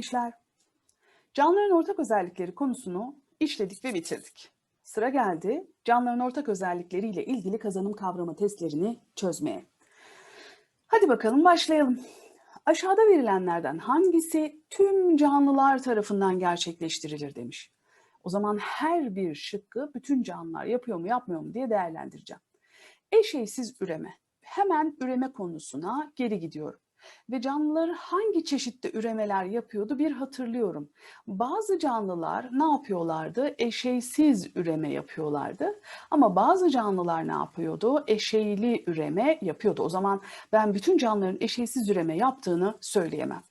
gençler. Canlıların ortak özellikleri konusunu işledik ve bitirdik. Sıra geldi canlıların ortak özellikleriyle ilgili kazanım kavramı testlerini çözmeye. Hadi bakalım başlayalım. Aşağıda verilenlerden hangisi tüm canlılar tarafından gerçekleştirilir demiş. O zaman her bir şıkkı bütün canlılar yapıyor mu yapmıyor mu diye değerlendireceğim. Eşeysiz üreme. Hemen üreme konusuna geri gidiyorum. Ve canlılar hangi çeşitte üremeler yapıyordu bir hatırlıyorum. Bazı canlılar ne yapıyorlardı? Eşeysiz üreme yapıyorlardı. Ama bazı canlılar ne yapıyordu? Eşeyli üreme yapıyordu. O zaman ben bütün canlıların eşeysiz üreme yaptığını söyleyemem.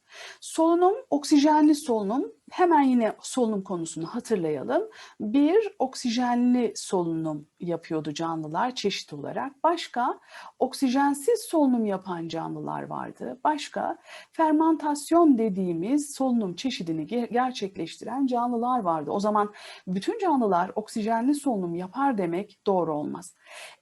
Solunum, oksijenli solunum. Hemen yine solunum konusunu hatırlayalım. Bir, oksijenli solunum yapıyordu canlılar çeşit olarak. Başka, oksijensiz solunum yapan canlılar vardı. Başka, fermantasyon dediğimiz solunum çeşidini gerçekleştiren canlılar vardı. O zaman bütün canlılar oksijenli solunum yapar demek doğru olmaz.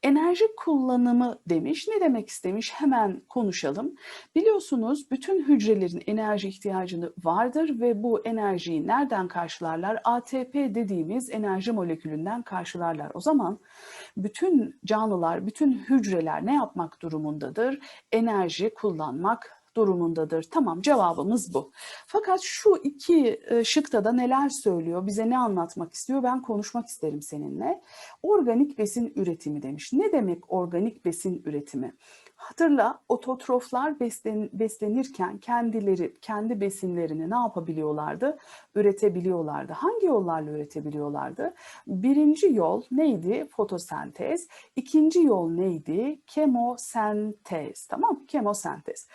Enerji kullanımı demiş. Ne demek istemiş? Hemen konuşalım. Biliyorsunuz bütün hücrelerin enerji ihtiyacını vardır ve bu enerjiyi nereden karşılarlar? ATP dediğimiz enerji molekülünden karşılarlar. O zaman bütün canlılar, bütün hücreler ne yapmak durumundadır? Enerji kullanmak durumundadır. Tamam cevabımız bu. Fakat şu iki e, şıkta da neler söylüyor, bize ne anlatmak istiyor ben konuşmak isterim seninle. Organik besin üretimi demiş. Ne demek organik besin üretimi? Hatırla ototroflar beslen, beslenirken kendileri kendi besinlerini ne yapabiliyorlardı? Üretebiliyorlardı. Hangi yollarla üretebiliyorlardı? Birinci yol neydi? Fotosentez. İkinci yol neydi? Kemosentez. Tamam Kemosentez.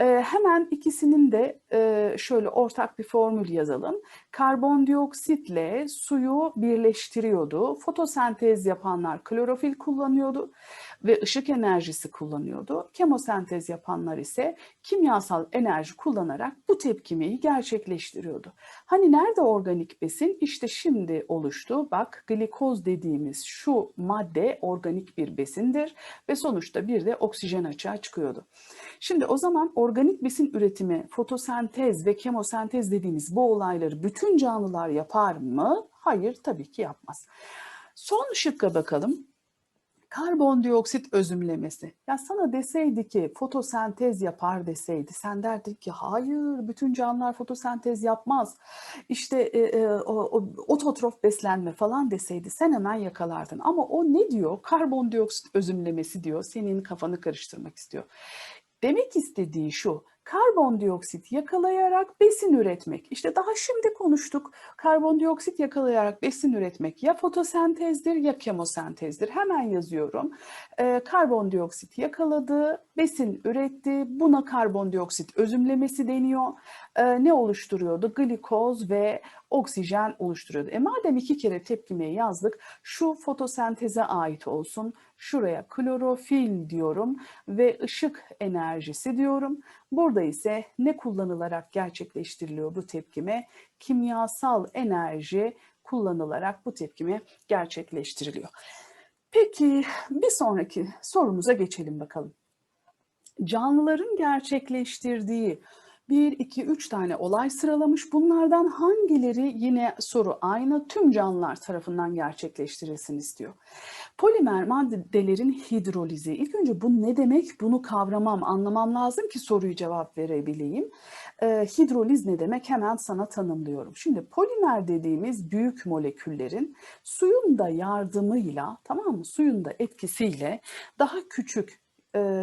Ee, hemen ikisinin de e, şöyle ortak bir formül yazalım. Karbondioksitle suyu birleştiriyordu. Fotosentez yapanlar klorofil kullanıyordu ve ışık enerjisi kullanıyordu. Kemosentez yapanlar ise kimyasal enerji kullanarak bu tepkimeyi gerçekleştiriyordu. Hani nerede organik besin? İşte şimdi oluştu. Bak glikoz dediğimiz şu madde organik bir besindir ve sonuçta bir de oksijen açığa çıkıyordu. Şimdi o zaman organik besin üretimi, fotosentez ve kemosentez dediğimiz bu olayları bütün canlılar yapar mı? Hayır, tabii ki yapmaz. Son şıkka bakalım karbondioksit özümlemesi. Ya sana deseydi ki fotosentez yapar deseydi sen derdin ki hayır bütün canlılar fotosentez yapmaz. İşte e, e, o, o, ototrof beslenme falan deseydi sen hemen yakalardın. Ama o ne diyor? Karbondioksit özümlemesi diyor. Senin kafanı karıştırmak istiyor. Demek istediği şu, karbondioksit yakalayarak besin üretmek. İşte daha şimdi konuştuk. Karbondioksit yakalayarak besin üretmek ya fotosentezdir ya kemosentezdir. Hemen yazıyorum. Ee, karbondioksit yakaladı, besin üretti. Buna karbondioksit özümlemesi deniyor. Ee, ne oluşturuyordu? Glikoz ve oksijen oluşturuyordu. E madem iki kere tepkimeyi yazdık, şu fotosenteze ait olsun. Şuraya klorofil diyorum ve ışık enerjisi diyorum. Burada ise ne kullanılarak gerçekleştiriliyor bu tepkime? Kimyasal enerji kullanılarak bu tepkime gerçekleştiriliyor. Peki bir sonraki sorumuza geçelim bakalım. Canlıların gerçekleştirdiği 1, 2, 3 tane olay sıralamış. Bunlardan hangileri yine soru aynı tüm canlılar tarafından gerçekleştirilsin istiyor. Polimer maddelerin hidrolizi. İlk önce bu ne demek? Bunu kavramam, anlamam lazım ki soruyu cevap verebileyim. Ee, hidroliz ne demek? Hemen sana tanımlıyorum. Şimdi polimer dediğimiz büyük moleküllerin suyun da yardımıyla, tamam mı? Suyun da etkisiyle daha küçük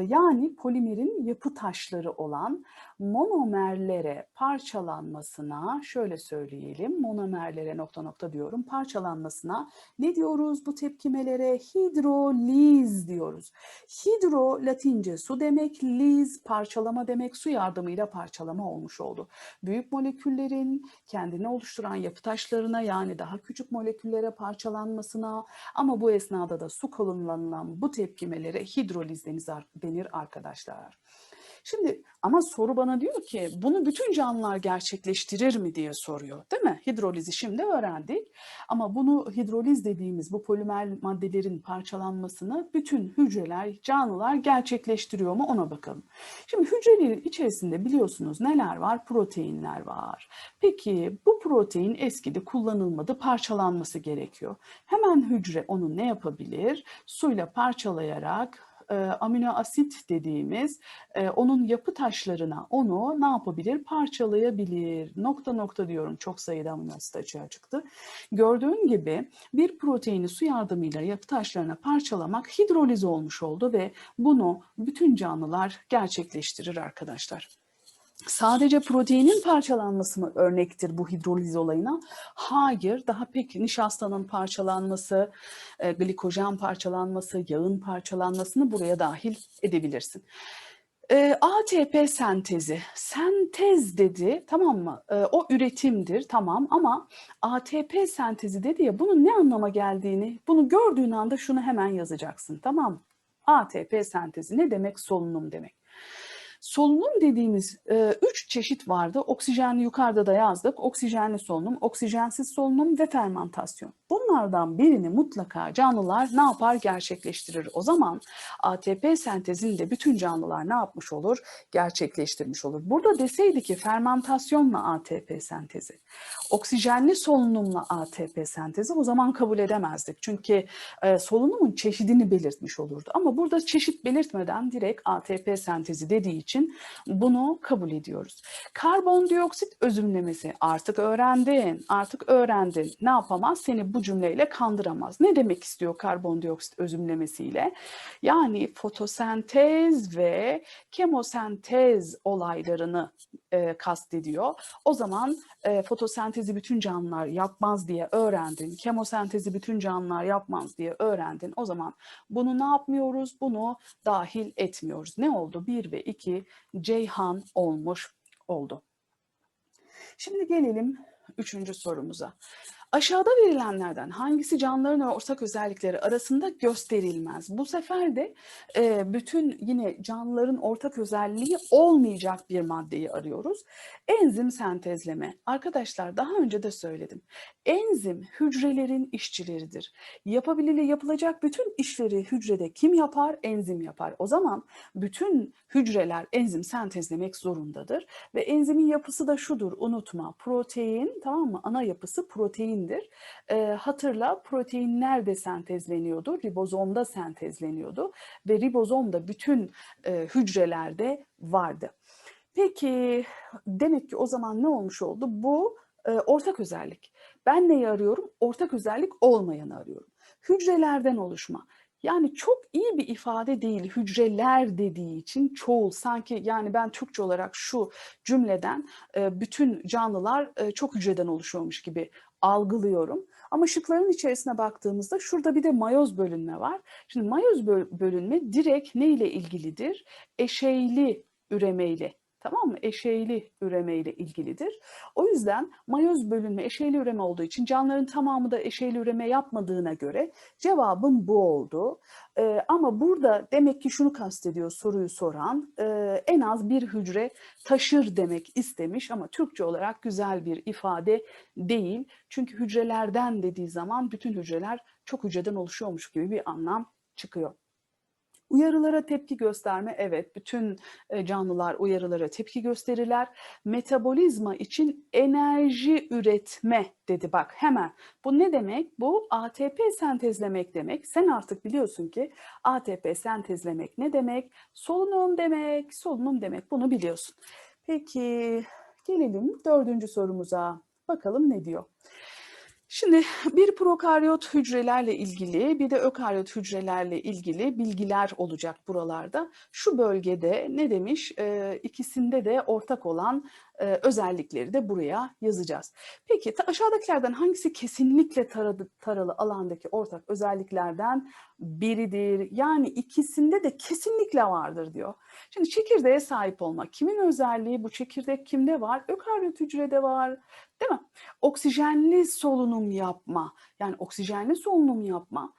yani polimerin yapı taşları olan monomerlere parçalanmasına şöyle söyleyelim monomerlere nokta nokta diyorum parçalanmasına ne diyoruz bu tepkimelere hidroliz diyoruz. Hidro latince su demek liz parçalama demek su yardımıyla parçalama olmuş oldu. Büyük moleküllerin kendini oluşturan yapı taşlarına yani daha küçük moleküllere parçalanmasına ama bu esnada da su kullanılan bu tepkimelere hidroliz denir arkadaşlar. Şimdi ama soru bana diyor ki bunu bütün canlılar gerçekleştirir mi diye soruyor değil mi? Hidrolizi şimdi öğrendik ama bunu hidroliz dediğimiz bu polimer maddelerin parçalanmasını bütün hücreler, canlılar gerçekleştiriyor mu ona bakalım. Şimdi hücrelerin içerisinde biliyorsunuz neler var? Proteinler var. Peki bu protein eskidi, kullanılmadı, parçalanması gerekiyor. Hemen hücre onu ne yapabilir? Suyla parçalayarak e, amino asit dediğimiz e, onun yapı taşlarına onu ne yapabilir? Parçalayabilir. Nokta nokta diyorum çok sayıda amino asit açığa çıktı. Gördüğün gibi bir proteini su yardımıyla yapı taşlarına parçalamak hidroliz olmuş oldu ve bunu bütün canlılar gerçekleştirir arkadaşlar. Sadece proteinin parçalanması mı örnektir bu hidroliz olayına? Hayır, daha pek nişastanın parçalanması, e, glikojen parçalanması, yağın parçalanmasını buraya dahil edebilirsin. E, ATP sentezi, sentez dedi tamam mı? E, o üretimdir tamam ama ATP sentezi dedi ya bunun ne anlama geldiğini, bunu gördüğün anda şunu hemen yazacaksın tamam mı? ATP sentezi ne demek? Solunum demek. Solunum dediğimiz e, üç çeşit vardı. Oksijenli yukarıda da yazdık. Oksijenli solunum, oksijensiz solunum ve fermentasyon. Bunlardan birini mutlaka canlılar ne yapar? Gerçekleştirir. O zaman ATP sentezini de bütün canlılar ne yapmış olur? Gerçekleştirmiş olur. Burada deseydi ki fermentasyonla ATP sentezi, oksijenli solunumla ATP sentezi o zaman kabul edemezdik. Çünkü e, solunumun çeşidini belirtmiş olurdu. Ama burada çeşit belirtmeden direkt ATP sentezi dediği için bunu kabul ediyoruz. Karbondioksit özümlemesi artık öğrendin, artık öğrendin. Ne yapamaz? Seni bu cümleyle kandıramaz. Ne demek istiyor karbondioksit özümlemesiyle? Yani fotosentez ve kemosentez olaylarını e, kastediyor. O zaman e, fotosentezi bütün canlılar yapmaz diye öğrendin. Kemosentezi bütün canlılar yapmaz diye öğrendin. O zaman bunu ne yapmıyoruz? Bunu dahil etmiyoruz. Ne oldu? 1 ve 2 Ceyhan olmuş oldu. Şimdi gelelim üçüncü sorumuza. Aşağıda verilenlerden hangisi canlıların ortak özellikleri arasında gösterilmez? Bu sefer de e, bütün yine canlıların ortak özelliği olmayacak bir maddeyi arıyoruz. Enzim sentezleme. Arkadaşlar daha önce de söyledim. Enzim hücrelerin işçileridir. Yapabiliyle yapılacak bütün işleri hücrede kim yapar? Enzim yapar. O zaman bütün hücreler enzim sentezlemek zorundadır. Ve enzimin yapısı da şudur unutma. Protein tamam mı? Ana yapısı proteindir. E, hatırla protein nerede sentezleniyordu? Ribozomda sentezleniyordu. Ve ribozom da bütün e, hücrelerde vardı. Peki demek ki o zaman ne olmuş oldu? Bu e, ortak özellik. Ben neyi arıyorum? Ortak özellik olmayanı arıyorum. Hücrelerden oluşma. Yani çok iyi bir ifade değil hücreler dediği için çoğul sanki yani ben Türkçe olarak şu cümleden bütün canlılar çok hücreden oluşuyormuş gibi algılıyorum. Ama şıkların içerisine baktığımızda şurada bir de mayoz bölünme var. Şimdi mayoz bölünme direkt ne ile ilgilidir? Eşeyli üremeyle Tamam mı? Eşeyli üreme ile ilgilidir. O yüzden mayoz bölünme eşeyli üreme olduğu için canlıların tamamı da eşeyli üreme yapmadığına göre cevabım bu oldu. Ee, ama burada demek ki şunu kastediyor soruyu soran e, en az bir hücre taşır demek istemiş ama Türkçe olarak güzel bir ifade değil. Çünkü hücrelerden dediği zaman bütün hücreler çok hücreden oluşuyormuş gibi bir anlam çıkıyor. Uyarılara tepki gösterme, evet bütün e, canlılar uyarılara tepki gösterirler. Metabolizma için enerji üretme dedi bak hemen. Bu ne demek? Bu ATP sentezlemek demek. Sen artık biliyorsun ki ATP sentezlemek ne demek? Solunum demek, solunum demek bunu biliyorsun. Peki gelelim dördüncü sorumuza. Bakalım ne diyor? Şimdi bir prokaryot hücrelerle ilgili bir de ökaryot hücrelerle ilgili bilgiler olacak buralarda. Şu bölgede ne demiş? E, ikisinde de ortak olan e, özellikleri de buraya yazacağız. Peki aşağıdakilerden hangisi kesinlikle taradı, taralı alandaki ortak özelliklerden biridir? Yani ikisinde de kesinlikle vardır diyor. Şimdi çekirdeğe sahip olmak. Kimin özelliği? Bu çekirdek kimde var? Ökaryot hücrede var. Değil mi? Oksijenli solunum yapma. Yani oksijenli solunum yapma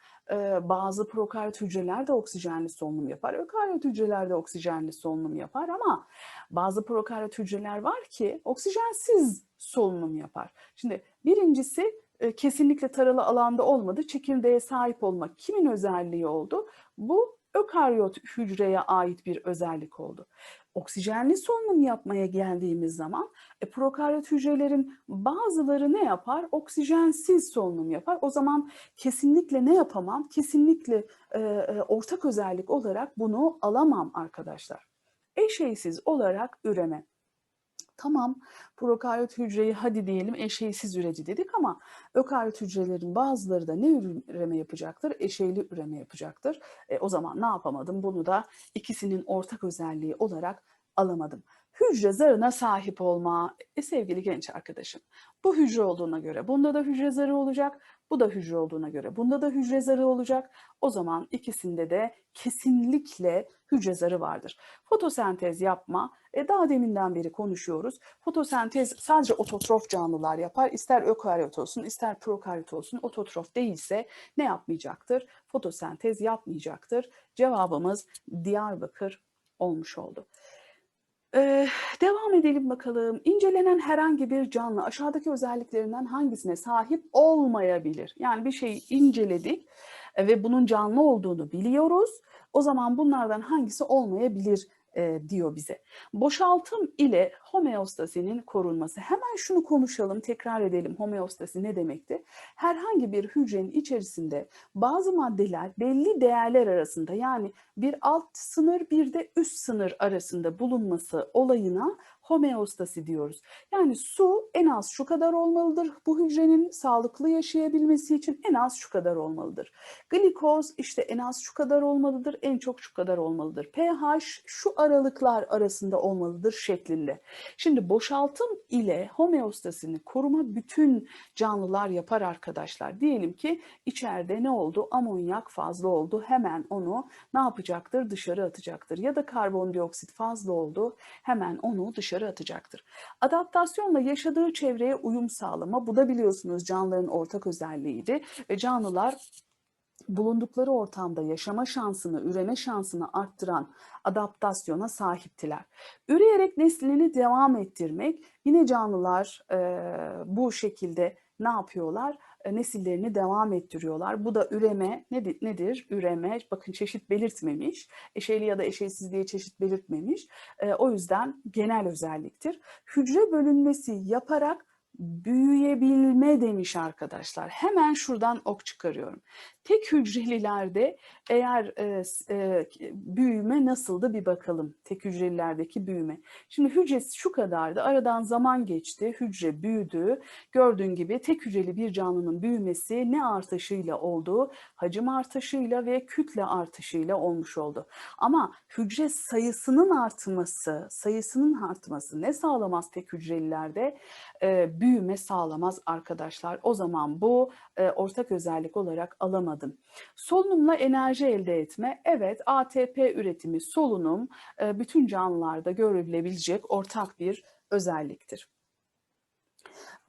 bazı prokaryot hücreler de oksijenli solunum yapar. Ökaryot hücreler de oksijenli solunum yapar ama bazı prokaryot hücreler var ki oksijensiz solunum yapar. Şimdi birincisi kesinlikle taralı alanda olmadı. Çekirdeğe sahip olmak kimin özelliği oldu? Bu ökaryot hücreye ait bir özellik oldu. Oksijenli solunum yapmaya geldiğimiz zaman e, prokaryot hücrelerin bazıları ne yapar? Oksijensiz solunum yapar. O zaman kesinlikle ne yapamam? Kesinlikle e, e, ortak özellik olarak bunu alamam arkadaşlar. Eşeysiz olarak üreme. Tamam prokaryot hücreyi hadi diyelim eşeysiz üredi dedik ama ökaryot hücrelerin bazıları da ne üreme yapacaktır? Eşeyli üreme yapacaktır. E, o zaman ne yapamadım? Bunu da ikisinin ortak özelliği olarak alamadım. Hücre zarına sahip olma. E, sevgili genç arkadaşım, bu hücre olduğuna göre bunda da hücre zarı olacak. Bu da hücre olduğuna göre bunda da hücre zarı olacak. O zaman ikisinde de kesinlikle hücre zarı vardır. Fotosentez yapma, e daha deminden beri konuşuyoruz. Fotosentez sadece ototrof canlılar yapar. İster ökaryot olsun, ister prokaryot olsun. Ototrof değilse ne yapmayacaktır? Fotosentez yapmayacaktır. Cevabımız Diyarbakır olmuş oldu. Ee, devam edelim bakalım. İncelenen herhangi bir canlı aşağıdaki özelliklerinden hangisine sahip olmayabilir? Yani bir şeyi inceledik e, ve bunun canlı olduğunu biliyoruz. O zaman bunlardan hangisi olmayabilir e, diyor bize. Boşaltım ile homeostasinin korunması. Hemen şunu konuşalım, tekrar edelim. Homeostasi ne demekti? Herhangi bir hücrenin içerisinde bazı maddeler belli değerler arasında yani bir alt sınır bir de üst sınır arasında bulunması olayına homeostasi diyoruz. Yani su en az şu kadar olmalıdır. Bu hücrenin sağlıklı yaşayabilmesi için en az şu kadar olmalıdır. Glikoz işte en az şu kadar olmalıdır, en çok şu kadar olmalıdır. pH şu aralıklar arasında olmalıdır şeklinde. Şimdi boşaltım ile homeostasini koruma bütün canlılar yapar arkadaşlar. Diyelim ki içeride ne oldu? Amonyak fazla oldu. Hemen onu ne yapacaktır? Dışarı atacaktır. Ya da karbondioksit fazla oldu. Hemen onu dışarı atacaktır. Adaptasyonla yaşadığı çevreye uyum sağlama. Bu da biliyorsunuz canlıların ortak özelliğiydi. Ve canlılar bulundukları ortamda yaşama şansını, üreme şansını arttıran adaptasyona sahiptiler. Üreyerek neslini devam ettirmek, yine canlılar e, bu şekilde ne yapıyorlar? E, nesillerini devam ettiriyorlar. Bu da üreme nedir? nedir? Üreme, bakın çeşit belirtmemiş. Eşeyli ya da eşeysiz diye çeşit belirtmemiş. E, o yüzden genel özelliktir. Hücre bölünmesi yaparak büyüyebilme demiş arkadaşlar. Hemen şuradan ok çıkarıyorum. Tek hücrelilerde eğer e, e, büyüme nasıldı bir bakalım. Tek hücrelilerdeki büyüme. Şimdi hücresi şu kadardı. Aradan zaman geçti. Hücre büyüdü. Gördüğün gibi tek hücreli bir canlının büyümesi ne artışıyla oldu? Hacim artışıyla ve kütle artışıyla olmuş oldu. Ama hücre sayısının artması, sayısının artması ne sağlamaz tek hücrelilerde? E, büyüme sağlamaz arkadaşlar. O zaman bu e, ortak özellik olarak alamadım. Solunumla enerji elde etme. Evet ATP üretimi solunum e, bütün canlılarda görülebilecek ortak bir özelliktir.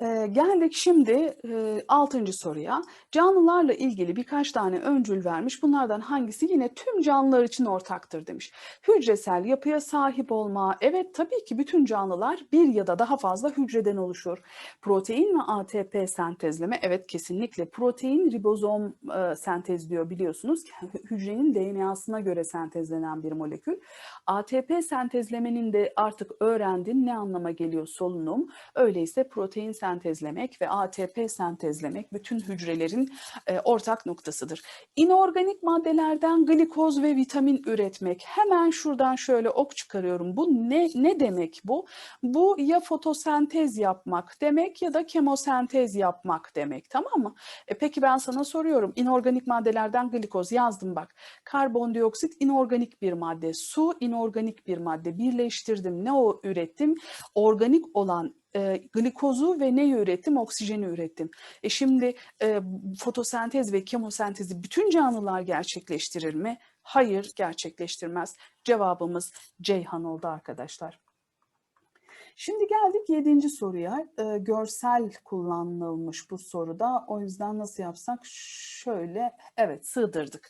Ee, geldik şimdi e, 6. soruya. Canlılarla ilgili birkaç tane öncül vermiş. Bunlardan hangisi yine tüm canlılar için ortaktır demiş. Hücresel yapıya sahip olma. Evet tabii ki bütün canlılar bir ya da daha fazla hücreden oluşur. Protein ve ATP sentezleme. Evet kesinlikle protein ribozom e, sentezliyor biliyorsunuz. Hücrenin DNA'sına göre sentezlenen bir molekül. ATP sentezlemenin de artık öğrendin ne anlama geliyor solunum. Öyleyse protein sentezlemenin sentezlemek ve ATP sentezlemek bütün hücrelerin e, ortak noktasıdır. İnorganik maddelerden glikoz ve vitamin üretmek. Hemen şuradan şöyle ok çıkarıyorum. Bu ne ne demek bu? Bu ya fotosentez yapmak demek ya da kemosentez yapmak demek. Tamam mı? E peki ben sana soruyorum. İnorganik maddelerden glikoz yazdım bak. Karbondioksit inorganik bir madde, su inorganik bir madde. Birleştirdim. Ne o ürettim? Organik olan e, glikozu ve neyi ürettim? Oksijeni ürettim. E şimdi e, fotosentez ve kemosentezi bütün canlılar gerçekleştirir mi? Hayır, gerçekleştirmez. Cevabımız Ceyhan oldu arkadaşlar. Şimdi geldik yedinci soruya. Ee, görsel kullanılmış bu soruda. O yüzden nasıl yapsak? Şöyle, evet sığdırdık.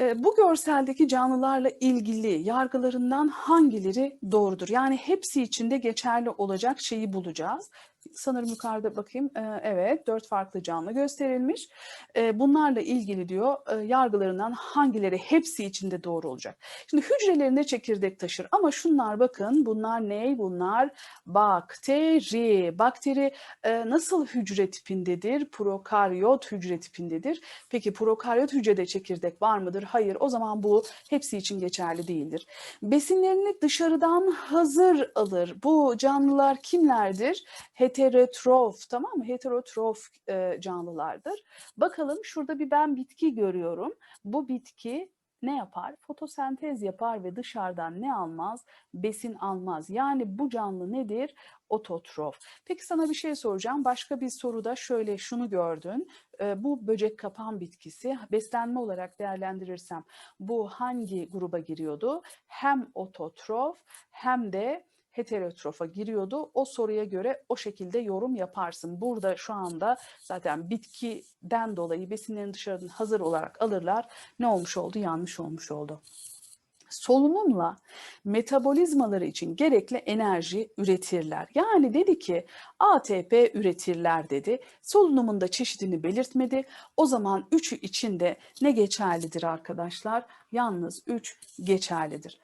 Ee, bu görseldeki canlılarla ilgili yargılarından hangileri doğrudur? Yani hepsi içinde geçerli olacak şeyi bulacağız. Sanırım yukarıda bakayım. Ee, evet, dört farklı canlı gösterilmiş. Ee, bunlarla ilgili diyor e, yargılarından hangileri hepsi içinde doğru olacak. Şimdi hücrelerinde çekirdek taşır ama şunlar bakın bunlar ne? Bunlar bakteri. Bakteri e, nasıl hücre tipindedir? Prokaryot hücre tipindedir. Peki prokaryot hücrede çekirdek var mıdır? Hayır. O zaman bu hepsi için geçerli değildir. Besinlerini dışarıdan hazır alır. Bu canlılar kimlerdir? Heterotrof tamam mı? Heterotrof e, canlılardır. Bakalım şurada bir ben bitki görüyorum. Bu bitki ne yapar? Fotosentez yapar ve dışarıdan ne almaz? Besin almaz. Yani bu canlı nedir? Ototrof. Peki sana bir şey soracağım. Başka bir soruda şöyle şunu gördün. Ee, bu böcek kapan bitkisi beslenme olarak değerlendirirsem bu hangi gruba giriyordu? Hem ototrof hem de heterotrofa giriyordu. O soruya göre o şekilde yorum yaparsın. Burada şu anda zaten bitkiden dolayı besinlerin dışarıdan hazır olarak alırlar. Ne olmuş oldu? Yanlış olmuş oldu. Solunumla metabolizmaları için gerekli enerji üretirler. Yani dedi ki ATP üretirler dedi. Solunumunda çeşidini belirtmedi. O zaman üçü içinde ne geçerlidir arkadaşlar? Yalnız 3 geçerlidir.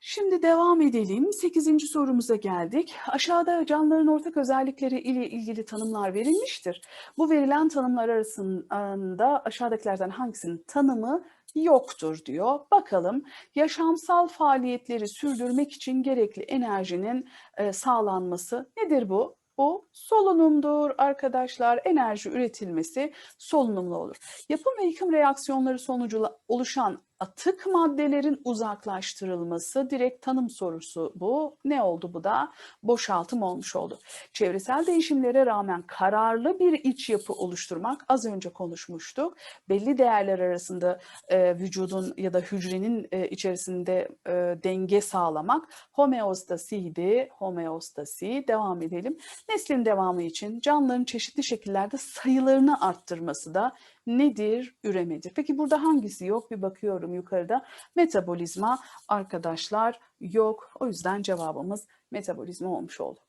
Şimdi devam edelim. Sekizinci sorumuza geldik. Aşağıda canlıların ortak özellikleri ile ilgili tanımlar verilmiştir. Bu verilen tanımlar arasında aşağıdakilerden hangisinin tanımı yoktur diyor. Bakalım yaşamsal faaliyetleri sürdürmek için gerekli enerjinin e, sağlanması nedir bu? Bu solunumdur arkadaşlar. Enerji üretilmesi solunumlu olur. Yapım ve yıkım reaksiyonları sonucu oluşan atık maddelerin uzaklaştırılması direkt tanım sorusu bu. Ne oldu bu da? Boşaltım olmuş oldu. Çevresel değişimlere rağmen kararlı bir iç yapı oluşturmak az önce konuşmuştuk. Belli değerler arasında e, vücudun ya da hücrenin e, içerisinde e, denge sağlamak homeostasiydi. Homeostasi. Devam edelim. Neslin devamı için canlıların çeşitli şekillerde sayılarını arttırması da nedir? Üremedir. Peki burada hangisi yok? Bir bakıyorum yukarıda. Metabolizma arkadaşlar yok. O yüzden cevabımız metabolizma olmuş oldu.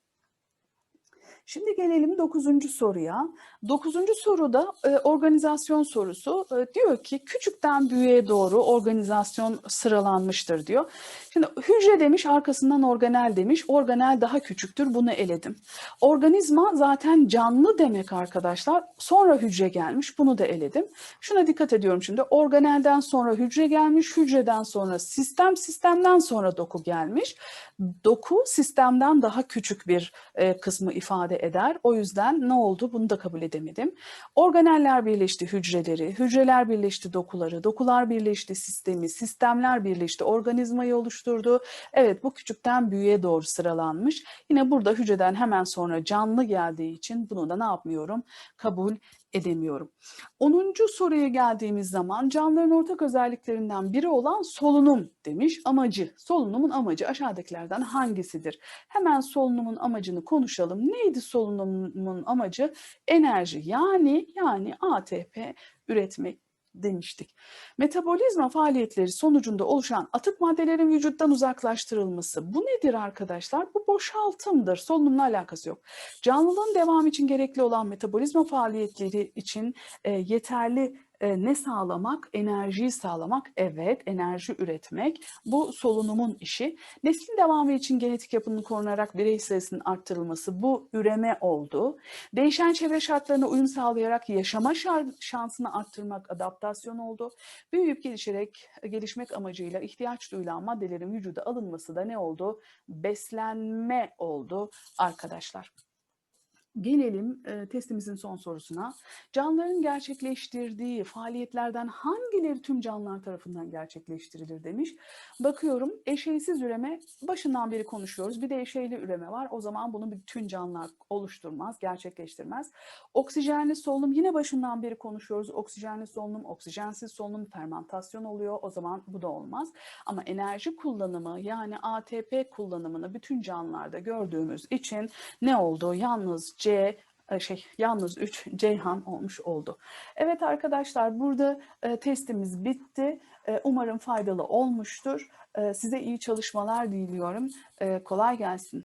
Şimdi gelelim dokuzuncu soruya. Dokuzuncu soruda e, organizasyon sorusu e, diyor ki küçükten büyüğe doğru organizasyon sıralanmıştır diyor. Şimdi hücre demiş arkasından organel demiş. Organel daha küçüktür bunu eledim. Organizma zaten canlı demek arkadaşlar. Sonra hücre gelmiş bunu da eledim. Şuna dikkat ediyorum şimdi. Organelden sonra hücre gelmiş. Hücreden sonra sistem. Sistemden sonra doku gelmiş. Doku sistemden daha küçük bir e, kısmı ifade eder. O yüzden ne oldu bunu da kabul edemedim. Organeller birleşti hücreleri, hücreler birleşti dokuları, dokular birleşti sistemi, sistemler birleşti organizmayı oluşturdu. Evet bu küçükten büyüğe doğru sıralanmış. Yine burada hücreden hemen sonra canlı geldiği için bunu da ne yapmıyorum? Kabul edemiyorum. 10. soruya geldiğimiz zaman canlıların ortak özelliklerinden biri olan solunum demiş. Amacı, solunumun amacı aşağıdakilerden hangisidir? Hemen solunumun amacını konuşalım. Neydi solunumun amacı? Enerji yani yani ATP üretmek demiştik. Metabolizma faaliyetleri sonucunda oluşan atık maddelerin vücuttan uzaklaştırılması. Bu nedir arkadaşlar? Bu boşaltımdır. Solunumla alakası yok. Canlılığın devamı için gerekli olan metabolizma faaliyetleri için e, yeterli e, ne sağlamak? Enerjiyi sağlamak. Evet, enerji üretmek. Bu solunumun işi. Neslin devamı için genetik yapının korunarak birey sayısının arttırılması bu üreme oldu. Değişen çevre şartlarına uyum sağlayarak yaşama şansını arttırmak adaptasyon oldu. Büyüyüp gelişerek gelişmek amacıyla ihtiyaç duyulan maddelerin vücuda alınması da ne oldu? Beslenme oldu arkadaşlar. Gelelim e, testimizin son sorusuna. Canlıların gerçekleştirdiği faaliyetlerden hangileri tüm canlılar tarafından gerçekleştirilir demiş. Bakıyorum eşeysiz üreme başından beri konuşuyoruz. Bir de eşeyli üreme var. O zaman bunu bütün canlılar oluşturmaz, gerçekleştirmez. Oksijenli solunum yine başından beri konuşuyoruz. Oksijenli solunum, oksijensiz solunum, fermentasyon oluyor. O zaman bu da olmaz. Ama enerji kullanımı yani ATP kullanımını bütün canlılarda gördüğümüz için ne oldu? Yalnız E, şey yalnız 3 Ceyhan olmuş oldu. Evet arkadaşlar burada e, testimiz bitti. E, umarım faydalı olmuştur. E, size iyi çalışmalar diliyorum. E, kolay gelsin.